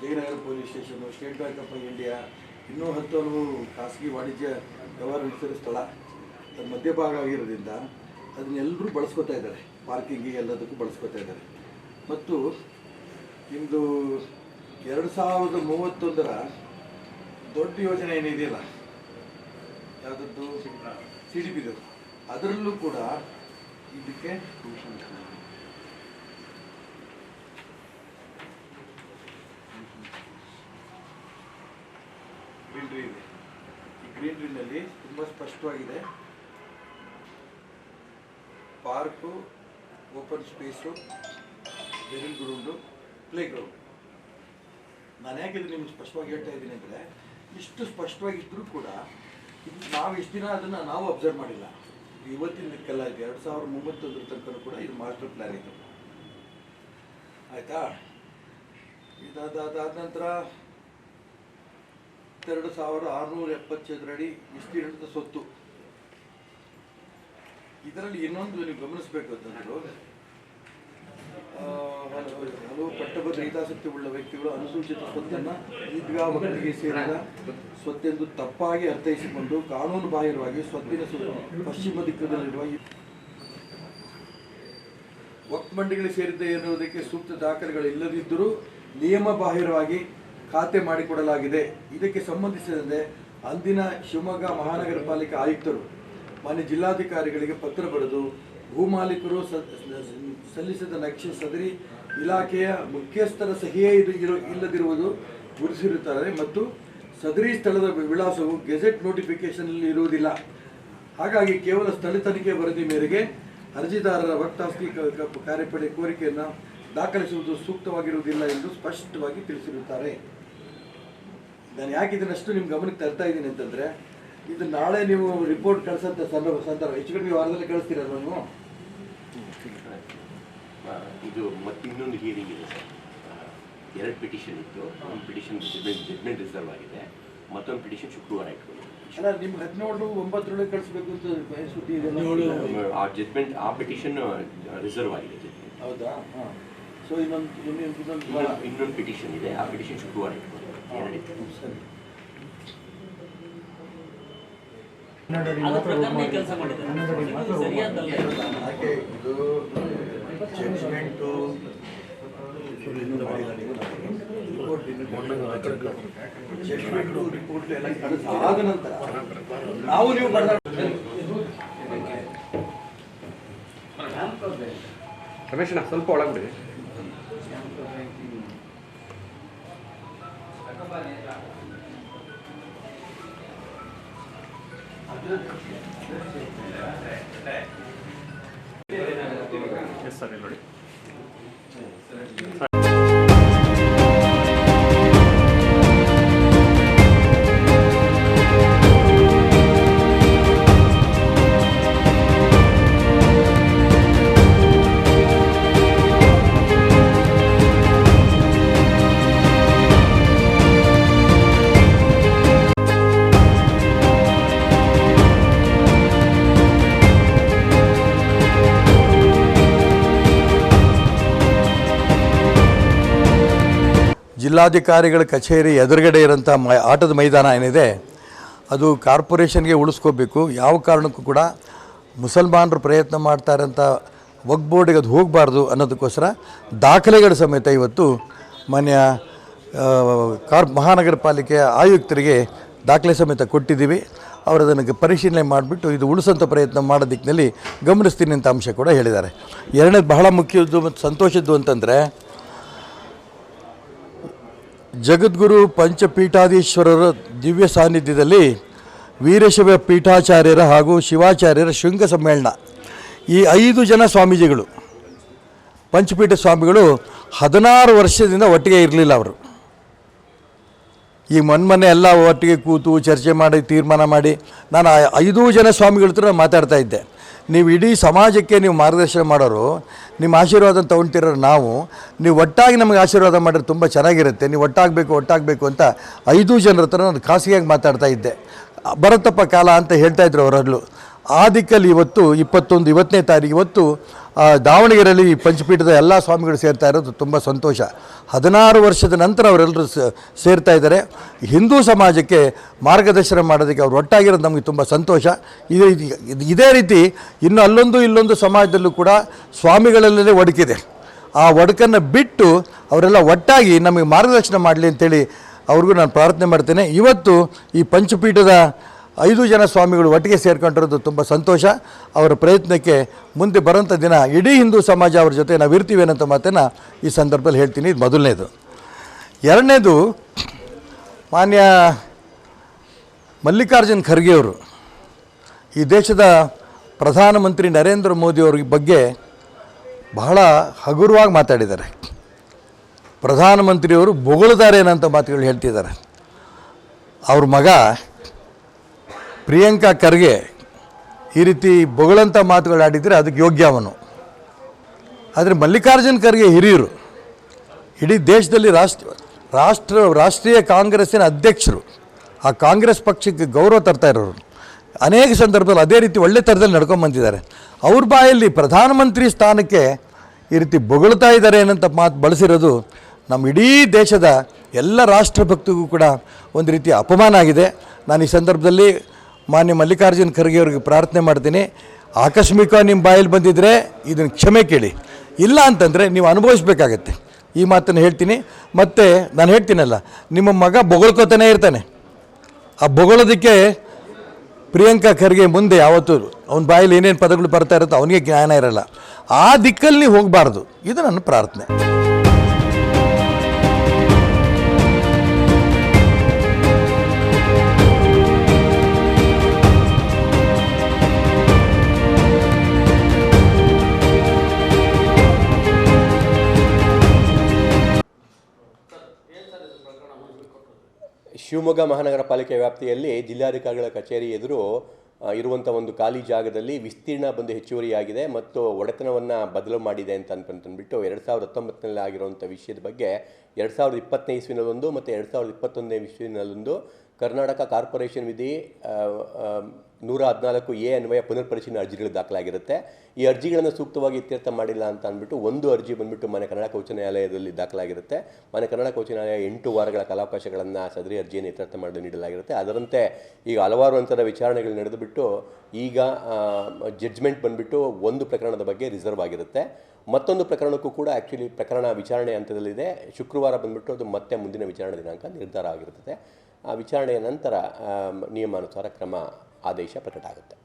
Jayanagar police station State Bank of India ಇನ್ನೂ ಹತ್ತು ಹಲವು ಖಾಸಗಿ ವಾಣಿಜ್ಯ ವ್ಯವಹಾರ ನಡೆಸಿರೋ ಸ್ಥಳ ಅದು ಮಧ್ಯಭಾಗ ಆಗಿರೋದ್ರಿಂದ ಅದನ್ನೆಲ್ಲರೂ ಬಳಸ್ಕೊತಾ ಇದ್ದಾರೆ. ಪಾರ್ಕಿಂಗ್ ಎಲ್ಲದಕ್ಕೂ ಬಳಸ್ಕೊತಾ ಇದ್ದಾರೆ. ಮತ್ತು ನಿಮ್ಮದು ಎರಡು ಸಾವಿರದ ಮೂವತ್ತೊಂದರ ದೊಡ್ಡ ಯೋಜನೆ ಏನಿದೆಯಲ್ಲ ಯಾವುದದ್ದು? ಸಿ ಡಿ ಪಿದು ಅದರಲ್ಲೂ ಕೂಡ ಇದಕ್ಕೆ ಗ್ರೀನ್ರಿನಲ್ಲಿ ತುಂಬ ಸ್ಪಷ್ಟವಾಗಿದೆ. Park, open space very ground play ground ನಾನು ಯಾಕೆ ಇದು ನಿಮ್ಗೆ ಸ್ಪಷ್ಟವಾಗಿ ಹೇಳ್ತಾ ಇದ್ದೀನಿ ಅಂದರೆ, ಇಷ್ಟು ಸ್ಪಷ್ಟವಾಗಿದ್ದರೂ ಕೂಡ ನಾವು ಇಷ್ಟು ದಿನ ಅದನ್ನು ನಾವು ಅಬ್ಸರ್ವ್ ಮಾಡಿಲ್ಲ. ಇವತ್ತಿನ ದಿಕ್ಕೆಲ್ಲ ಎರಡು ಸಾವಿರದ ಮೂವತ್ತೊಂದರ ತನಕ ಕೂಡ ಇದು ಮಾಸ್ಟರ್ ಪ್ಲ್ಯಾನ್ ಇತ್ತು ಆಯಿತಾ? ಇದಾದ ನಂತರ ಎರಡು ಸಾವಿರ ಆರುನೂರ ಎಪ್ಪತ್ತೈದರಡಿ ವಿಸ್ತೀರ್ಣದ ಸ್ವತ್ತು ಇದರಲ್ಲಿ ಇನ್ನೊಂದು ನೀವು ಗಮನಿಸಬೇಕು ಅಂತಂದ್ರು ಹಲವು ಪಟ್ಟಭದ್ರ ಹಿತಾಸಕ್ತಿ ಉಳ್ಳ ವ್ಯಕ್ತಿಗಳು ಅನುಸೂಚಿತ ಸ್ವತ್ತನ್ನು ಈದ್ಗಾ ಮಕ್ಕಳಿಗೆ ಸೇರಿದ ಸ್ವತ್ತೆಂದು ತಪ್ಪಾಗಿ ಅರ್ಥೈಸಿಕೊಂಡು ಕಾನೂನು ಬಾಹಿರವಾಗಿ ಸ್ವತ್ತಿನ ಪಶ್ಚಿಮ ದಿಕ್ಕದಲ್ಲಿರುವ ವಕ್ ಮಂಡಿಗಳಿಗೆ ಸೇರಿದ್ದೆ ಎನ್ನುವುದಕ್ಕೆ ಸೂಕ್ತ ದಾಖಲೆಗಳು ಇಲ್ಲದಿದ್ದರೂ ನಿಯಮ ಬಾಹಿರವಾಗಿ ಖಾತೆ ಮಾಡಿಕೊಡಲಾಗಿದೆ. ಇದಕ್ಕೆ ಸಂಬಂಧಿಸಿದಂತೆ ಅಂದಿನ ಶಿವಮೊಗ್ಗ ಮಹಾನಗರ ಪಾಲಿಕೆ ಆಯುಕ್ತರು ಮಾನ್ಯ ಜಿಲ್ಲಾಧಿಕಾರಿಗಳಿಗೆ ಪತ್ರ ಬರೆದು ಭೂಮಾಲೀಕರು ಸಲ್ಲಿಸಿದ ನಕ್ಷೆ ಸದರಿ ಇಲಾಖೆಯ ಮುಖ್ಯಸ್ಥರ ಸಹಿಯೇ ಇರು, ಇಲ್ಲದಿರುವುದು ಗುರುತಿಸಿರುತ್ತಾರೆ ಮತ್ತು ಸದರಿ ಸ್ಥಳದ ವಿಳಾಸವು ಗೆಜೆಟ್ ನೋಟಿಫಿಕೇಶನ್ನಲ್ಲಿ ಇರುವುದಿಲ್ಲ. ಹಾಗಾಗಿ ಕೇವಲ ಸ್ಥಳ ತನಿಖೆ ವರದಿ ಮೇರೆಗೆ ಅರ್ಜಿದಾರರ ವಕ್ತಾಸ್ತಿ ಕಾರ್ಯಪಡೆ ಕೋರಿಕೆಯನ್ನು ದಾಖಲಿಸುವುದು ಸೂಕ್ತವಾಗಿರುವುದಿಲ್ಲ ಎಂದು ಸ್ಪಷ್ಟವಾಗಿ ತಿಳಿಸಿರುತ್ತಾರೆ. ನಾನು ಯಾಕೆ ಇದನ್ನಷ್ಟು ನಿಮ್ಮ ಗಮನಕ್ಕೆ ತರ್ತಾ ಇದ್ದೀನಿ ಅಂತಂದರೆ ಇದು ನಾಳೆ ನೀವು ರಿಪೋರ್ಟ್ ಕಳ್ಸಂತ ಸಂದರ್ಭ ಸಂದರ್ಭ ಹೆಚ್ಚು ಕಡಿಮೆ ವಾರದಲ್ಲಿ ಕಳಿಸ್ತೀರ ನೀವು? ಇದು ಮತ್ತಿನ್ನೊಂದು ಹಿಯರಿಂಗ್ ಇದೆ ಸರ್. ಎರಡು ಪಿಟಿಷನ್ ಇತ್ತು. ಒಂದು ಪಿಟಿಷನ್ ಜಡ್ಮೆಂಟ್ ರಿಸರ್ವ್ ಆಗಿದೆ. ಮತ್ತೊಂದು ಪಿಟಿಷನ್ ಶುಕ್ರವಾರ ಇಟ್ಕೊಂಡು ಅಲ್ಲ ನಿಮ್ಗೆ ಹದಿನೇಳು ಒಂಬತ್ತರೊಳಗೆ ಕಳಿಸ್ಬೇಕು ಅಂತ ಸುದ್ದಿ ಇದೆ ಆ ಜಡ್ಮೆಂಟ್ ಆ ಪಿಟಿಷನ್ ರಿಸರ್ವ್ ಆಗಿದೆ ಜಡ್ಮೆಂಟ್ ಹೌದಾ? ಹಾಂ. ಸೊ ಇನ್ನೊಂದು. ಇನ್ನೊಂದು ಇನ್ನೊಂದು ಪಿಟಿಷನ್ ಇದೆ. ಆ ಪಿಟಿಷನ್ ಶುಕ್ರವಾರ ಇಟ್ಕೊಂಡು ಇದು ಜಡ್ಜ್ಮೆಂಟು ಜಡ್ಜ್ಮೆಂಟು ರಿಪೋರ್ಟ್ ಎಲ್ಲ ಆದ ನಂತರ ನಾವು ನೀವು ರಮೇಶ್ ಸ್ವಲ್ಪ ಒಳಗ್ಬಿಡಿ ಎಸ್ ಸರ್ ಇಲ್ಲಿ ಜಿಲ್ಲಾಧಿಕಾರಿಗಳ ಕಚೇರಿ ಎದುರುಗಡೆ ಇರೋಂಥ ಮ ಆಟದ ಮೈದಾನ ಏನಿದೆ, ಅದು ಕಾರ್ಪೊರೇಷನ್ಗೆ ಉಳಿಸ್ಕೋಬೇಕು. ಯಾವ ಕಾರಣಕ್ಕೂ ಕೂಡ ಮುಸಲ್ಮಾನರು ಪ್ರಯತ್ನ ಮಾಡ್ತಾರೆ ಅಂತ ವಕ್ ಬೋರ್ಡಿಗೆ ಅದು ಹೋಗಬಾರ್ದು ಅನ್ನೋದಕ್ಕೋಸ್ಕರ ದಾಖಲೆಗಳ ಸಮೇತ ಇವತ್ತು ಮಾನ್ಯ ಕಾರ್ ಮಹಾನಗರ ಪಾಲಿಕೆಯ ಆಯುಕ್ತರಿಗೆ ದಾಖಲೆ ಸಮೇತ ಕೊಟ್ಟಿದ್ದೀವಿ. ಅವರು ಅದನ್ನು ಪರಿಶೀಲನೆ ಮಾಡಿಬಿಟ್ಟು ಇದು ಉಳಿಸೋಂಥ ಪ್ರಯತ್ನ ಮಾಡೋ ದಿಕ್ಕಿನಲ್ಲಿ ಗಮನಿಸ್ತೀನಿ ಅಂತ ಅಂಶ ಕೂಡ ಹೇಳಿದ್ದಾರೆ. ಎರಡನೇದು ಬಹಳ ಮುಖ್ಯದ್ದು ಮತ್ತು ಸಂತೋಷದ್ದು ಅಂತಂದರೆ ಜಗದ್ಗುರು ಪಂಚಪೀಠಾಧೀಶ್ವರರ ದಿವ್ಯ ಸಾನ್ನಿಧ್ಯದಲ್ಲಿ ವೀರಶವ ಪೀಠಾಚಾರ್ಯರ ಹಾಗೂ ಶಿವಾಚಾರ್ಯರ ಶೃಂಗ ಸಮ್ಮೇಳನ ಈ ಐದು ಜನ ಸ್ವಾಮೀಜಿಗಳು, ಪಂಚಪೀಠ ಸ್ವಾಮಿಗಳು ಹದಿನಾರು ವರ್ಷದಿಂದ ಒಟ್ಟಿಗೆ ಇರಲಿಲ್ಲ ಅವರು. ಈ ಮೊನ್ಮೊನ್ನೆ ಎಲ್ಲ ಒಟ್ಟಿಗೆ ಕೂತು ಚರ್ಚೆ ಮಾಡಿ, ತೀರ್ಮಾನ ಮಾಡಿ, ನಾನು ಐದು ಜನ ಸ್ವಾಮಿಗಳ ಹತ್ರ ಮಾತಾಡ್ತಾ ಇದ್ದೆ. ನೀವು ಇಡೀ ಸಮಾಜಕ್ಕೆ ನೀವು ಮಾರ್ಗದರ್ಶನ ಮಾಡೋರು, ನಿಮ್ಮ ಆಶೀರ್ವಾದ ತೊಗೊಳ್ತಿರೋ ನಾವು, ನೀವು ಒಟ್ಟಾಗಿ ನಮಗೆ ಆಶೀರ್ವಾದ ಮಾಡಿದ್ರೆ ತುಂಬ ಚೆನ್ನಾಗಿರುತ್ತೆ. ನೀವು ಒಟ್ಟಾಗಬೇಕು ಒಟ್ಟಾಗಬೇಕು ಅಂತ ಐದು ಜನರ ಹತ್ರ ನಾನು ಖಾಸಗಿಯಾಗಿ ಮಾತಾಡ್ತಾ ಇದ್ದೆ. ಬರುತ್ತಪ್ಪ ಕಾಲ ಅಂತ ಹೇಳ್ತಾ ಇದ್ರು ಅವರಲ್ಲೂ. ಆ ದಿಕ್ಕಲ್ಲಿ ಇವತ್ತು, ಇಪ್ಪತ್ತೊಂದು, ಇವತ್ತನೇ ತಾರೀಕು ಇವತ್ತು ದಾವಣಗೆರೆಯಲ್ಲಿ ಪಂಚಪೀಠದ ಎಲ್ಲ ಸ್ವಾಮಿಗಳು ಸೇರ್ತಾ ಇರೋದು ತುಂಬ ಸಂತೋಷ. ಹದಿನಾರು ವರ್ಷದ ನಂತರ ಅವರೆಲ್ಲರೂ ಸೇರ್ತಾ ಇದ್ದಾರೆ. ಹಿಂದೂ ಸಮಾಜಕ್ಕೆ ಮಾರ್ಗದರ್ಶನ ಮಾಡೋದಕ್ಕೆ ಅವ್ರು ಒಟ್ಟಾಗಿರೋದು ನಮಗೆ ತುಂಬ ಸಂತೋಷ. ಇದು- ಇದೇ ರೀತಿ ಇನ್ನು ಅಲ್ಲೊಂದು, ಇಲ್ಲೊಂದು ಸಮಾಜದಲ್ಲೂ ಕೂಡ ಸ್ವಾಮಿಗಳಲ್ಲೇ ಒಡಕಿದೆ. ಆ ಒಡಕನ್ನು ಬಿಟ್ಟು ಅವರೆಲ್ಲ ಒಟ್ಟಾಗಿ ನಮಗೆ ಮಾರ್ಗದರ್ಶನ ಮಾಡಲಿ ಅಂತೇಳಿ ಅವ್ರಿಗೂ ನಾನು ಪ್ರಾರ್ಥನೆ ಮಾಡ್ತೇನೆ. ಇವತ್ತು ಈ ಪಂಚಪೀಠದ ಐದು ಜನ ಸ್ವಾಮಿಗಳು ಒಟ್ಟಿಗೆ ಸೇರ್ಕೊಂಡಿರೋದು ತುಂಬ ಸಂತೋಷ. ಅವರ ಪ್ರಯತ್ನಕ್ಕೆ ಮುಂದೆ ಬರೋಂಥ ದಿನ ಇಡೀ ಹಿಂದೂ ಸಮಾಜ ಅವ್ರ ಜೊತೆ ನಾವು ಇರ್ತೀವಿ ಅನ್ನೋಂಥ ಮಾತನ್ನು ಈ ಸಂದರ್ಭದಲ್ಲಿ ಹೇಳ್ತೀನಿ. ಇದು ಮೊದಲನೇದು. ಎರಡನೇದು, ಮಾನ್ಯ ಮಲ್ಲಿಕಾರ್ಜುನ್ ಖರ್ಗೆ ಅವರು, ಈ ದೇಶದ ಪ್ರಧಾನಮಂತ್ರಿ ನರೇಂದ್ರ ಮೋದಿಯವ್ರ ಬಗ್ಗೆ ಬಹಳ ಹಗುರವಾಗಿ ಮಾತಾಡಿದ್ದಾರೆ. ಪ್ರಧಾನಮಂತ್ರಿಯವರು ಬೊಗಳಿದ್ದಾರೆ ಏನಂತ ಮಾತುಗಳು ಹೇಳ್ತಿದ್ದಾರೆ. ಅವ್ರ ಮಗ ಪ್ರಿಯಾಂಕಾ ಖರ್ಗೆ ಈ ರೀತಿ ಬೊಗಳಂಥ ಮಾತುಗಳು ಆಡಿದರೆ ಅದಕ್ಕೆ ಯೋಗ್ಯ ಅವನು. ಆದರೆ ಮಲ್ಲಿಕಾರ್ಜುನ್ ಖರ್ಗೆ ಹಿರಿಯರು, ಇಡೀ ದೇಶದಲ್ಲಿ ರಾಷ್ಟ್ರ ರಾಷ್ಟ್ರ, ರಾಷ್ಟ್ರೀಯ ಕಾಂಗ್ರೆಸ್ಸಿನ ಅಧ್ಯಕ್ಷರು, ಆ ಕಾಂಗ್ರೆಸ್ ಪಕ್ಷಕ್ಕೆ ಗೌರವ ತರ್ತಾ ಇರೋರು. ಅನೇಕ ಸಂದರ್ಭದಲ್ಲಿ ಅದೇ ರೀತಿ ಒಳ್ಳೆ ಥರದಲ್ಲಿ ನಡ್ಕೊಂಬಂದಿದ್ದಾರೆ ಅವ್ರ ಬಾಯಲ್ಲಿ ಪ್ರಧಾನಮಂತ್ರಿ ಸ್ಥಾನಕ್ಕೆ ಈ ರೀತಿ ಬೊಗಳ್ತಾ ಇದ್ದಾರೆ ಏನಂತ ಮಾತು ಬಳಸಿರೋದು ನಮ್ಮ ಇಡೀ ದೇಶದ ಎಲ್ಲ ರಾಷ್ಟ್ರಭಕ್ತಿಗೂ ಕೂಡ ಒಂದು ರೀತಿ ಅಪಮಾನ ಆಗಿದೆ. ನಾನು ಈ ಸಂದರ್ಭದಲ್ಲಿ ಮಾನ್ಯ ಮಲ್ಲಿಕಾರ್ಜುನ್ ಖರ್ಗೆ ಅವ್ರಿಗೆ ಪ್ರಾರ್ಥನೆ ಮಾಡ್ತೀನಿ. ಆಕಸ್ಮಿಕ ನಿಮ್ಮ ಬಾಯಲ್ಲಿ ಬಂದಿದ್ದರೆ ಇದನ್ನು ಕ್ಷಮೆ ಕೇಳಿ. ಇಲ್ಲ ಅಂತಂದರೆ ನೀವು ಅನುಭವಿಸ್ಬೇಕಾಗತ್ತೆ. ಈ ಮಾತನ್ನು ಹೇಳ್ತೀನಿ. ಮತ್ತು ನಾನು ಹೇಳ್ತೀನಲ್ಲ, ನಿಮ್ಮ ಮಗ ಬೊಗಳ್ಕೋತಾನೆ ಇರ್ತಾನೆ. ಆ ಬೊಗಳೋದಕ್ಕೆ ಪ್ರಿಯಾಂಕಾ ಖರ್ಗೆ ಮುಂದೆ ಯಾವತ್ತೂ ಅವ್ನ ಬಾಯಲ್ಲಿ ಏನೇನು ಪದಗಳು ಬರ್ತಾ ಇರುತ್ತೋ ಅವನಿಗೆ ಜ್ಞಾನ ಇರಲ್ಲ. ಆ ದಿಕ್ಕಲ್ಲಿ ನೀವು ಹೋಗಬಾರ್ದು. ಇದು ನನ್ನ ಪ್ರಾರ್ಥನೆ. ಶಿವಮೊಗ್ಗ ಮಹಾನಗರ ಪಾಲಿಕೆ ವ್ಯಾಪ್ತಿಯಲ್ಲಿ ಜಿಲ್ಲಾಧಿಕಾರಿಗಳ ಕಚೇರಿ ಎದುರು ಇರುವಂಥ ಒಂದು ಖಾಲಿ ಜಾಗದಲ್ಲಿ ವಿಸ್ತೀರ್ಣ ಬಂದು ಹೆಚ್ಚುವರಿಯಾಗಿದೆ ಮತ್ತು ಒಡೆತನವನ್ನು ಬದಲು ಮಾಡಿದೆ ಅಂತ ಅಂತಂದ್ಬಿಟ್ಟು ಎರಡು ಸಾವಿರದ ಹತ್ತೊಂಬತ್ತನಲ್ಲಿ ಆಗಿರುವಂಥ ವಿಷಯದ ಬಗ್ಗೆ ಎರಡು ಸಾವಿರದ ಇಪ್ಪತ್ತನೇ ಇಸ್ವಿನಲ್ಲೊಂದು ಮತ್ತು ಎರಡು ಸಾವಿರದ ಇಪ್ಪತ್ತೊಂದನೇ ಇಸ್ವಿನಲ್ಲೊಂದು ಕರ್ನಾಟಕ ಕಾರ್ಪೊರೇಷನ್ ವಿಧಿ ನೂರ ಹದಿನಾಲ್ಕು ಎ ಅನ್ವಯ ಪುನರ್ ಪರಿಶೀಲನೆ ಅರ್ಜಿಗಳು ದಾಖಲಾಗಿರುತ್ತೆ. ಈ ಅರ್ಜಿಗಳನ್ನು ಸೂಕ್ತವಾಗಿ ಇತ್ಯರ್ಥ ಮಾಡಿಲ್ಲ ಅಂತ ಅಂದ್ಬಿಟ್ಟು ಒಂದು ಅರ್ಜಿ ಬಂದ್ಬಿಟ್ಟು ಮನೆ ಕರ್ನಾಟಕ ಉಚ್ಚ ನ್ಯಾಯಾಲಯದಲ್ಲಿ ದಾಖಲಾಗಿರುತ್ತೆ. ಮನೆ ಕರ್ನಾಟಕ ಉಚ್ಚ ನ್ಯಾಯಾಲಯ ಎಂಟು ವಾರಗಳ ಕಾಲಾವಕಾಶಗಳನ್ನು ಸದರಿ ಅರ್ಜಿಯನ್ನು ಇತ್ಯರ್ಥ ಮಾಡಲು ನೀಡಲಾಗಿರುತ್ತೆ. ಅದರಂತೆ ಈಗ ಹಲವಾರು ಅಂತರ ವಿಚಾರಣೆಗಳು ನಡೆದುಬಿಟ್ಟು ಈಗ ಜಡ್ಜ್ಮೆಂಟ್ ಬಂದ್ಬಿಟ್ಟು ಒಂದು ಪ್ರಕರಣದ ಬಗ್ಗೆ ರಿಸರ್ವ್ ಆಗಿರುತ್ತೆ. ಮತ್ತೊಂದು ಪ್ರಕರಣಕ್ಕೂ ಕೂಡ ಆ್ಯಕ್ಚುಲಿ ಪ್ರಕರಣ ವಿಚಾರಣೆ ಹಂತದಲ್ಲಿದೆ. ಶುಕ್ರವಾರ ಬಂದ್ಬಿಟ್ಟು ಅದು ಮತ್ತೆ ಮುಂದಿನ ವಿಚಾರಣೆ ದಿನಾಂಕ ನಿರ್ಧಾರ ಆಗಿರುತ್ತದೆ ವಿಚಾರಣೆಯ ನಂತರ ನಿಯಮಾನುಸಾರ ಕ್ರಮ ಆದೇಶ ಪ್ರಕಟ ಆಗುತ್ತೆ